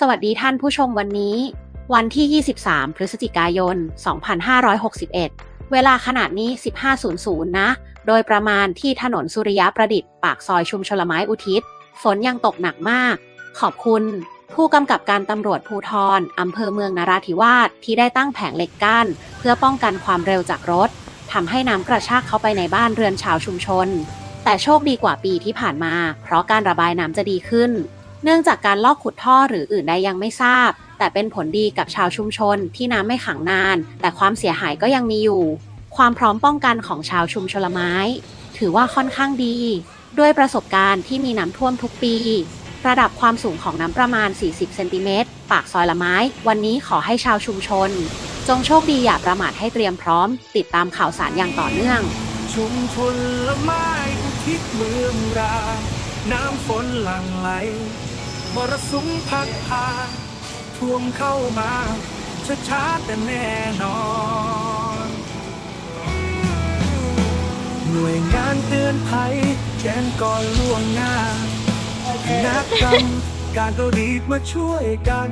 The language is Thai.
สวัสดีท่านผู้ชมวันนี้ วันที่ 23 พฤศจิกายน 2561 เวลาขนาดนี้ 15.00 นะ โดยประมาณที่ถนนสุริยะประดิษฐ์ปากซอยชุมชลไม้อุทิศ ฝนยังตกหนักมาก ขอบคุณ ผู้กำกับการตำรวจภูทรอำเภอเมืองนราธิวาสที่ได้ตั้งแผงเหล็กกั้น เพื่อป้องกันความเร็วจากรถทำให้น้ำกระชากเข้าไปในบ้านเรือนชาวชุมชน แต่โชคดีกว่าปีที่ผ่านมา เพราะการระบายน้ำจะดีขึ้น เนื่องจากการลอกขุดท่อหรืออื่นใดยังไม่ทราบ แต่เป็นผลดีกับชาวชุมชนที่น้ำไม่ขังนาน แต่ความเสียหายก็ยังมีอยู่ ความพร้อมป้องกันของชาวชุมชนละไม้ ถือว่าค่อนข้างดี ด้วยประสบการณ์ที่มีน้ำท่วมทุกปี ระดับความสูงของน้ำประมาณ 40 เซนติเมตร ปากซอยละไม้ วันนี้ขอให้ชาวชุมชน จงโชคดีอย่าประมาทให้เตรียมพร้อม ติดตามข่าวสารอย่างต่อเนื่อง ชุมชนละไม้อุทิศเมืองราน้ำฝนหลั่งไหล มรสุมพัดพาท่วมเข้ามาช้าๆแต่แน่นอน หน่วยงานเตือนภัยแจ้งก่อนล่วงหน้านักกรรมการก็รีบมาช่วยกัน